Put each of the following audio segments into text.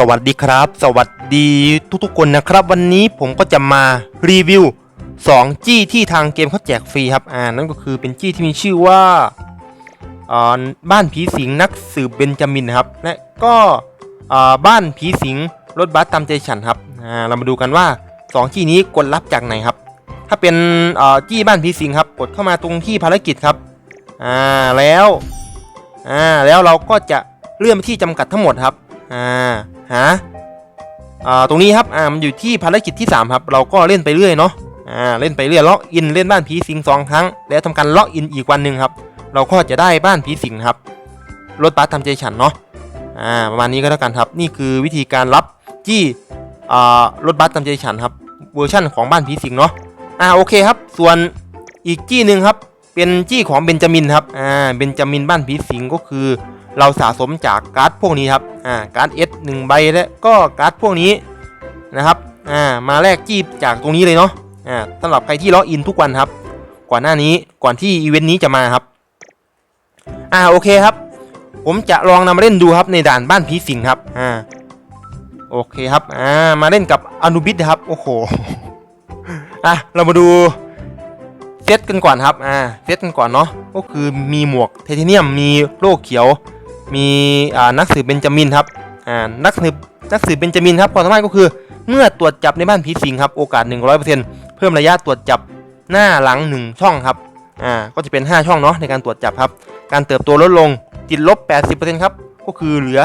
สวัสดีครับ สวัสดีทุกๆคนนะครับ วันนี้ผมก็จะมารีวิว 2 จี้ที่ทางเกมเขาแจกฟรีครับอ่านั่นก็คือเป็นจี้ที่มีชื่อว่าอ่าบ้านผีสิงนักสืบเบนจามินครับและก็อ่าบ้านผีสิงรถบัสตามใจฉันครับอ่าเรามาดูกันว่า 2 จี้นี้กดรับจากไหนครับ ถ้าเป็นอ่าจี้บ้านผีสิงครับกดเข้ามาตรงที่ภารกิจครับอ่าแล้วอ่าแล้วเราก็จะเลื่อนไปที่จำกัดทั้งหมดครับอ่า หาอ่าตรงนี้ครับอ่ามันอยู่ที่ภารกิจที่ 3 ครับ เราก็เล่นไปเรื่อยเนาะอ่าเล่นไปเรื่อยล็อกอินเล่นบ้านผีสิงสองครั้ง แล้วทำการล็อกอินอีกวันหนึ่งครับ เราก็จะได้บ้านผีสิงครับรถบัสทำใจฉันเนาะอ่าประมาณนี้ก็แล้วกันครับ นี่คือวิธีการรับจี้อ่ารถบัสทำใจฉันครับเวอร์ชั่นของบ้านผีสิงเนาะอ่าโอเคครับ ส่วนอีกจี้หนึ่งครับเป็นจี้ของเบนจามินครับอ่าเบนจามินบ้านผีสิงก็คือ เราสะสมจากการ์ดพวกนี้ครับอ่าการ์ด S หนึ่งใบและก็การ์ดพวกนี้นะครับอ่ามาแลกจีบจากตรงนี้เลยเนาะอ่าสำหรับใครที่ล็อกอินทุกวันครับ ก่อนหน้านี้ก่อนที่อีเวนต์นี้จะมาครับอ่าโอเคครับ ผมจะลองนำมาเล่นดูครับในด่านบ้านผีสิงครับอ่าโอเคครับอ่ามาเล่นกับอนุบิดครับโอ้โหอะเรามาดูเซตกันก่อนครับอ่าเซตกันก่อนเนาะก็คือมีหมวกไทเทเนียมมีโล่เขียว มีนักสืบเบนจามินครับนักสืบนักสืบเบนจามินครับความสามารถก็คือเมื่อตรวจจับในบ้านผีสิงครับโอกาส 100%เพิ่มระยะตรวจจับหน้าหลัง 1 ช่องครับอ่าก็จะเป็น 5 ช่องเนาะในการตรวจจับครับ การเติบโตลดลงติดลบ 80%ครับก็คือเหลือ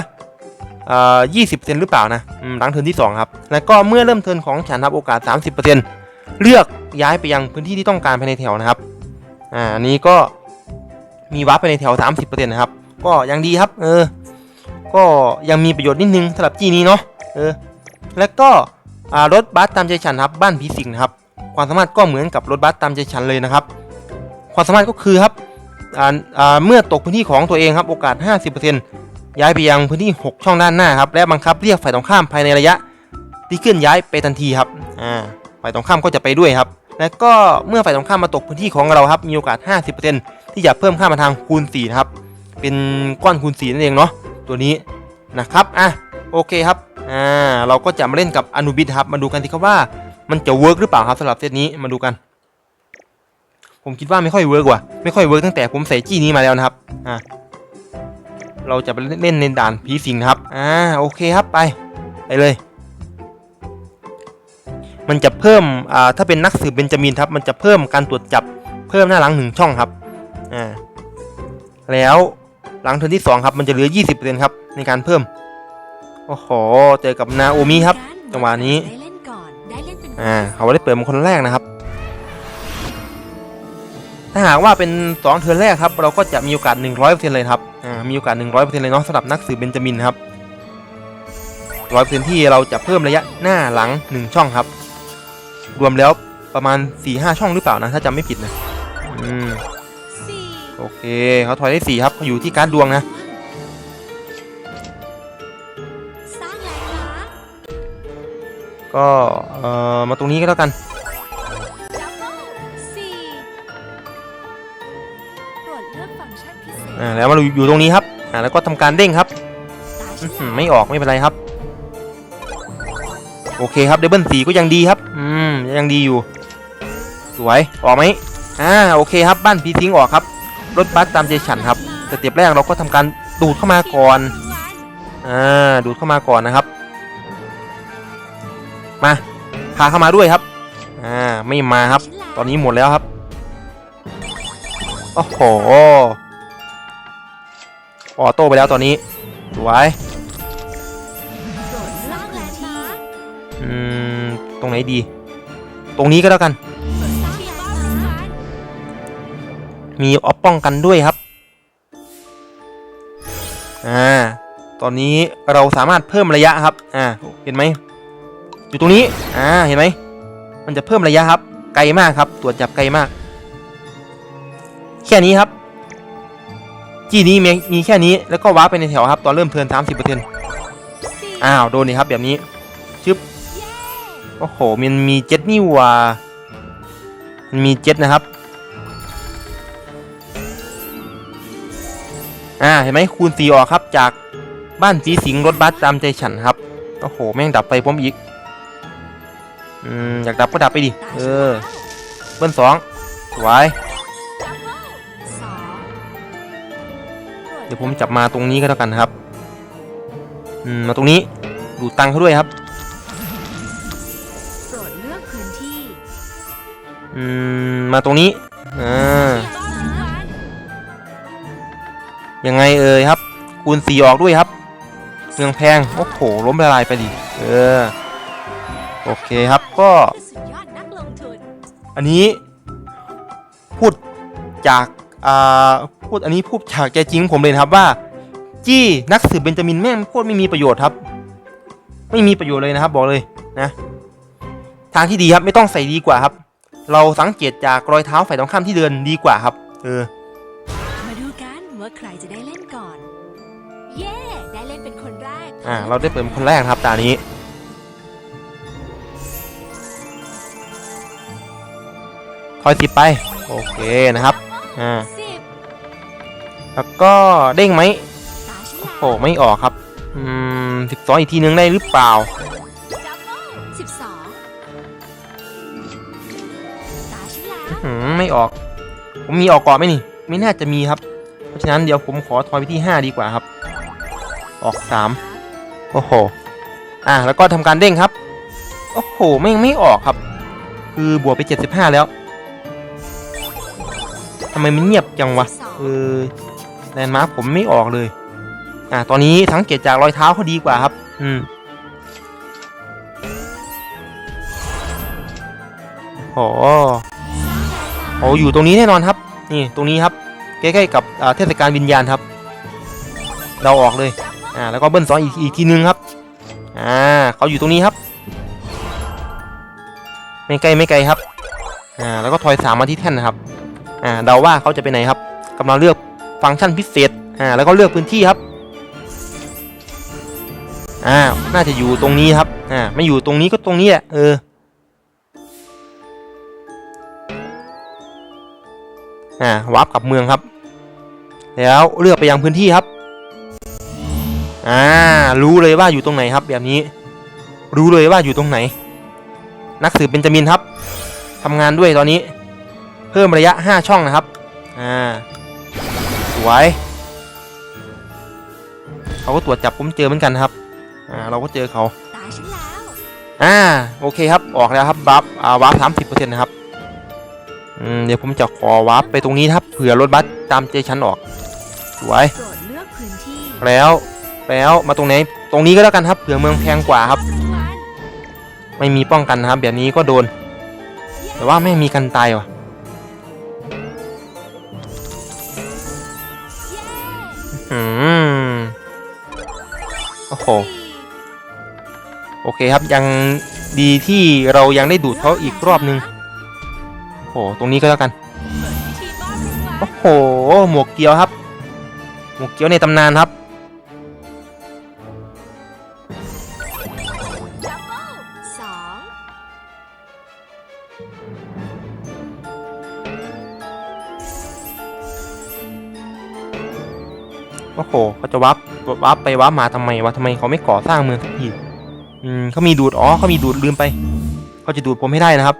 อ่า20%หรือเปล่านะหลังเทินที่ 2 ครับ แล้วก็เมื่อเริ่มเทินของฉันครับโอกาส 30%เลือกย้ายไปยังพื้นที่ที่ต้องการภายในแถวนะครับอ่าอันนี้ก็มีวับไปในแถว 30%นะครับ ก็ยังดีครับ เออ ก็ยังมีประโยชน์นิดนึงสำหรับจีนี้เนาะเออ แล้วก็รถบัสตามใจฉันครับ บ้านผีสิงนะครับ ความสามารถก็เหมือนกับรถบัสตามใจฉันเลยนะครับ ความสามารถก็คือครับเมื่อตกพื้นที่ของตัวเองครับโอกาส 50%ย้ายไปยังพื้นที่ 6 ช่องด้านหน้าครับและบังคับเรียกฝ่ายตรงข้ามภายในระยะ ที่เคลื่อนย้ายไปทันทีครับอ่าฝ่ายตรงข้ามก็จะไปด้วยครับ และก็เมื่อฝ่ายตรงข้ามมาตกพื้นที่ของเราครับมีโอกาส 50%ที่จะเพิ่มค่ามาทางคูณ4ครับ เป็นก้อนคูณสีนั่นเองเนาะตัวนี้นะครับอะโอเคครับอ่าเราก็จะมาเล่นกับอนุบิดครับมาดูกันสิครับว่ามันจะเวิร์กหรือเปล่าครับสำหรับเซตนี้มาดูกัน ผมคิดว่าไม่ค่อยเวิร์กว่ะไม่ค่อยเวิร์กตั้งแต่ผมใส่จี้นี้มาแล้วนะครับอ่าเราจะไปเล่นในด่านผีสิงนะครับอ่าโอเคครับไปไปเลย มันจะเพิ่มอ่าถ้าเป็นนักสืบเบนจามินครับ มันจะเพิ่มการตรวจจับเพิ่มหน้าหลังหนึ่งช่องครับอ่าแล้ว หลังเทิร์นที่ 2 ครับ มันจะเหลือ 20%ครับในการเพิ่ม โอ้โห เจอกับนาโอมิครับ จังหวะนี้เอนได้เล่นเป็นอ่าเขาได้เปิดมาคนแรกนะครับ ถ้าหากว่าเป็น 2 เทิร์นแรกครับ เราก็จะมีโอกาส 100%เลยครับ อ่า มีโอกาส 100%เลยเนาะสำหรับนักสืบเบนจามินครับ100%ที่เราจะเพิ่มระยะหน้าหลัง 1 ช่องครับ รวมแล้วประมาณ4-5ช่องหรือเปล่านะ ถ้าจำไม่ผิดนะ อืม โอเคเขาถอยได้4ครับเขาอยู่ที่การดดวงนะก็เอ่อมาตรงนี้ก็แล้วกันอ่าแล้วมาอยู่ตรงนี้ครับอ่าแล้วก็ทำการเด้งครับไม่ออกไม่เป็นไรครับ โอเคครับเดเบิลสีก็ยังดีครับอืมยังดีอยู่ สวยออกไหมอ่าโอเคครับบ้านพีซิงออกครับ รถบัสตามใจฉันครับสเต็ปแรกเราก็ทำการดูดเข้ามาก่อนอ่าดูดเข้ามาก่อนนะครับ มาพาเข้ามาด้วยครับอ่าไม่มาครับ ตอนนี้หมดแล้วครับโอ้โหออโต้ไปแล้วตอนนี้สวยอืมตรงไหนดี ตรงนี้ก็แล้วกัน มีออฟป้องกันด้วยครับอ่าตอนนี้เราสามารถเพิ่มระยะครับอ่าเห็นไหมอยู่ตรงนี้อ่าเห็นไหมมันจะเพิ่มระยะครับ ไกลมากครับ ตรวจจับไกลมาก แค่นี้ครับจีนี้มีมีแค่นี้แล้วก็ว้าไปในแถวครับ ตอนเริ่มเทิร์นสามสิบเปอร์เซ็นต์อ้าวโดนนี่ครับแบบนี้ชึบโอ้โหมันมีเจ็ตนี่ว่ามันมีเจ็ตนะครับ อ่าเห็นไหมคูณสีออกครับจากบ้านสีสิงห์รถบัสตามใจฉันครับโอ้โหแม่งดับไฟผมอีกอืมอยากดับก็ดับไปดิเออเบิ้ลสองสวยสองเดี๋ยวผมจับมาตรงนี้ก็แล้วกันครับอืมมาตรงนี้ดูดตังค์เขาด้วยครับโปรดเลือกพื้นที่อืมมาตรงนี้ ยังไงเอ่ยครับ คูณสี่ออกด้วยครับ เมืองแพง โอ้โห ล้มละลายไปดิ เออ โอเคครับก็ อันนี้ พูดจากอ่าพูดอันนี้พูดจากใจจริงของผมเลยครับว่า จี้นักสืบเบนจามินแม่งโคตรไม่มีประโยชน์ครับ ไม่มีประโยชน์เลยนะครับบอกเลยนะ ทางที่ดีครับไม่ต้องใส่ดีกว่าครับ เราสังเกตจากรอยเท้าฝ่ายตรงข้ามที่เดินดีกว่าครับ เออ ว่าใครจะได้เล่นก่อน เย้ได้เล่นเป็นคนแรกอ่า เราได้เปิดเป็นคนแรกนะครับตานี้ทอยสิบไป โอเคนะครับ อ่า สิบแล้วก็เด้งไหมตาฉันแล้วโอ้ไม่ออกครับ อืมสิบสองอีกทีนึงได้หรือเปล่า ดับเบิ้ลสิบสองตาฉันแล้ว อืมไม่ออก ผมมีออกก่อนไหมนี่ ไม่น่าจะมีครับเพราะ ฉะนั้นเดี๋ยวผมขอทอยไปที่ห้าดีกว่าครับ ออกสามโอ้โห อะ แล้วก็ทำการเด้งครับ โอ้โห ไม่ไม่ออกครับ คือบวกไปเจ็ดสิบห้าแล้วทำไมมันเงียบจังวะเออแลนด์มาร์คผมไม่ออกเลย อะ ตอนนี้สังเกตจากรอยเท้าเขาดีกว่าครับ อืมโอ้โหโอ้อยู่ตรงนี้แน่นอนครับ นี่ ตรงนี้ครับ ใกล้ๆกับเทศกาลวิญญาณครับเราออกเลยอ่าแล้วก็เบิ้ลสองอีกอีกทีนึงครับอ่าเขาอยู่ตรงนี้ครับ ไม่ไกลไม่ไกลครับอ่าแล้วก็ทอยสามมาที่แท่นนะครับอ่าเดาว่าเขาจะไปไหนครับกำลังเลือกฟังก์ชันพิเศษอ่าแล้วก็เลือกพื้นที่ครับอ่าน่าจะอยู่ตรงนี้ครับอ่าไม่อยู่ตรงนี้ก็ตรงนี้แหละเอออ่าวาร์ปกลับเมืองครับ แล้วเลือกไปยังพื้นที่ครับ อ่า รู้เลยว่าอยู่ตรงไหนครับ แบบนี้ รู้เลยว่าอยู่ตรงไหน นักสืบเบนจามินครับทำงานด้วยตอนนี้ เพิ่มระยะ 5 ช่องนะครับ อ่า สวย เขาก็ตรวจจับผมเจอเหมือนกันครับ อ่า เราก็เจอเขาอ่า โอเคครับ ออกแล้วครับ บัฟ อ่า วาร์ปสามสิบเปอร์เซ็นต์นะครับเดี๋ยวผมจะขอวาร์ปไปตรงนี้ครับเผื่อรถบัสตามเจฉันออก สวย โปรดเลือกพื้นที่แล้วแล้วมาตรงไหนตรงนี้ก็แล้วกันครับเผื่อเมืองแพงกว่าครับ ไม่มีป้องกันนะครับ แบบนี้ก็โดน แต่ว่าไม่มีกันตายว่ะอืมโอ้โหโอเคครับยังดีที่เรายังได้ดูดเขาอีกรอบนึงโอ้โหตรงนี้ก็แล้วกัน โอ้โห หมวกเกียวครับ มวกเกียวในตำนานครับ โอ้โหเขาจะวับวับไปวับมาทำไมวะทำไมเขาไม่ก่อสร้างเมืองสักทีอืมเขามีดูด อ๋อเขามีดูดลืมไป เขาจะดูดผมให้ได้นะครับ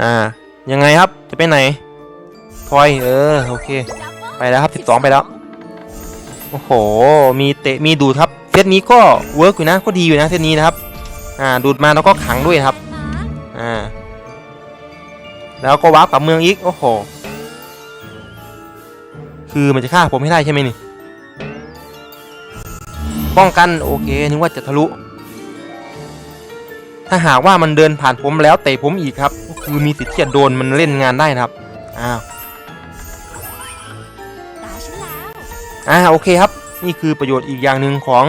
อ่า ยังไงครับ จะไปไหน ทอยเออโอเค ไปแล้วครับ 12 ไปแล้ว โอ้โห มีเตะมีดูดครับ เซตนี้ก็เวิร์กอยู่นะก็ดีอยู่นะเซตนี้นะครับ อ่าดูดมาแล้วก็ขังด้วยครับ อ่า แล้วก็วาร์ปกลับเมืองอีกโอ้โห คือมันจะฆ่าผมให้ได้ใช่ไหมนี่ ป้องกันโอเคนึกว่าจะทะลุ ถ้าหากว่ามันเดินผ่านผมแล้วเตะผมอีกครับ คือมีสิทธิ์ที่จะโดนมันเล่นงานได้นะครับ อ้าว อ่าโอเคครับ นี่คือประโยชน์อีกอย่างหนึ่งของ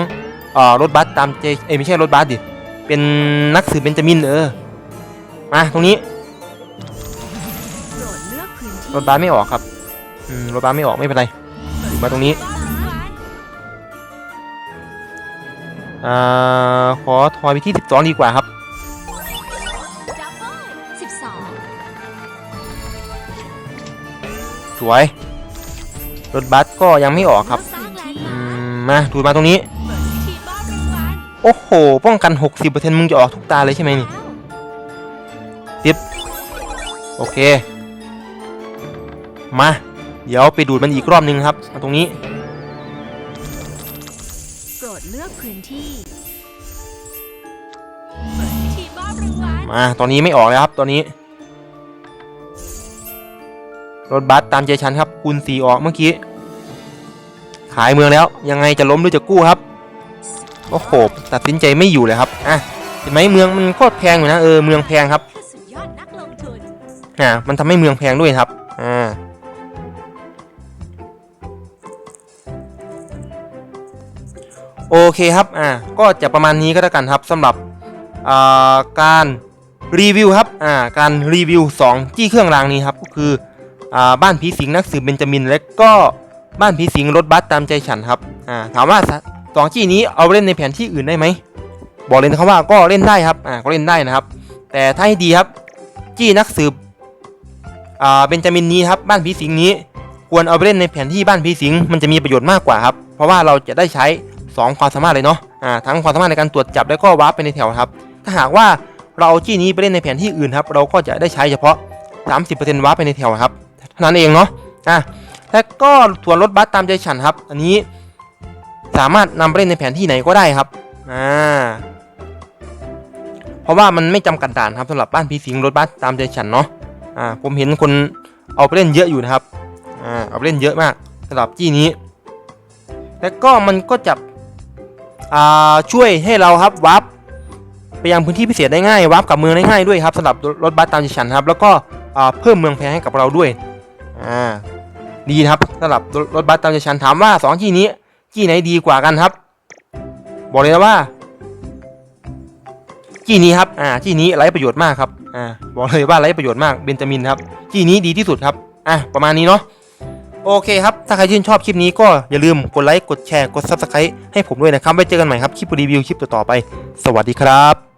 เอ่อรถบัสตามเจเอ้ยไม่ใช่รถบัสดิ เป็นนักสืบเบนจามินเออมาตรงนี้โปรดเลือกพื้นที่รถบัสไม่ออกครับอืมรถบัสไม่ออกไม่เป็นไรอยู่มาตรงนี้บ้านรางวัลอ่าขอทอยไปที่ 12 ดีกว่าครับดับเบิ้ลสิบสองสวย รถบัสก็ยังไม่ออกครับสร้างแลนด์อืมาร์คมมาดูมาตรงนี้เปิดพิธีโอ้โห ป้องกัน 60%มึงจะออกทุกตาเลยใช่ไหมนี่แล้วโอเค มา เดี๋ยวไปดูดมันอีกรอบนึงครับ มาตรงนี้โปรดเลือกพื้นที่เปิดพิธีมอบรางวัลมาตอนนี้ไม่ออกแล้วครับตอนนี้ รถบัสตามใจฉันครับคูณสีออกเมื่อกี้ ขายเมืองแล้ว ยังไงจะล้มหรือจะกู้ครับโอ้โหตัดสินใจไม่อยู่เลยครับอะเห็นไหมเมืองมันโคตรแพงอยู่นะเออเมืองแพงครับอ่ามันทำให้เมืองแพงด้วยครับอ่าโอเคครับอ่าก็จะประมาณนี้ก็แล้วกันครับสำหรับอ่าการรีวิวครับอ่าการรีวิว2จี้เครื่องรางนี้ครับก็คือ บ้านผีสิงนักสืบเบนจามิน และก็บ้านผีสิงรถบัสตามใจฉันครับถามว่าสองจี้นี้เอาเล่นในแผนที่อื่นได้ไหมบอกเลยนะครับว่าก็เล่นได้ครับอ่าก็เล่นได้นะครับ แต่ถ้าให้ดีครับจี้นักสืบอ่าเบนจามินนี้ครับบ้านผีสิงนี้ ควรเอาไปเล่นในแผนที่บ้านผีสิงมันจะมีประโยชน์มากกว่าครับ เพราะว่าเราจะได้ใช้ 2 ความสามารถเลยเนาะอ่าทั้งความสามารถในการตรวจจับแล้วก็วาร์ปไปในแถวครับ ถ้าหากว่าเราเอาจี้นี้ไปเล่นในแผนที่อื่นครับเราก็จะได้ใช้เฉพาะ 30%วาร์ปไปในแถวครับ นั้นเองเนาะอะแล้วก็ส่วนรถบัสตามใจฉันครับ อันนี้สามารถนำไปเล่นในแผนที่ไหนก็ได้ครับอ่าเพราะว่ามันไม่จำกัดด่านครับสำหรับบ้านผีสิงรถบัสตามใจฉันเนาะอ่าผมเห็นคนเอาไปเล่นเยอะอยู่นะครับอ่าเอาไปเล่นเยอะมากสำหรับจี้นี้ แล้วก็มันก็จะอ่าช่วยให้เราครับวาร์ปไปยังพื้นที่พิเศษได้ง่ายวาร์ปกับเมืองได้ง่ายด้วยครับสำหรับรถบัสตามใจฉันครับ แล้วก็อ่าเพิ่มเมืองแพงให้กับเราด้วย อ่าดีครับสำหรับรถบัสตามใจฉันถามว่าสองจี้นี้จี้ไหนดีกว่ากันครับ บอกเลยนะว่าจี้นี้ครับอ่าจี้นี้ไร้ประโยชน์มากครับอ่าบอกเลยว่าไร้ประโยชน์มากเบนจามินครับจี้นี้ดีที่สุดครับอะประมาณนี้เนาะโอเคครับ ถ้าใครชื่นชอบคลิปนี้ก็อย่าลืมกดไลค์ กดแชร์ กด Subscribe ให้ผมด้วยนะครับ ไว้เจอกันใหม่ครับ คลิปรีวิวคลิปต่อๆไป สวัสดีครับ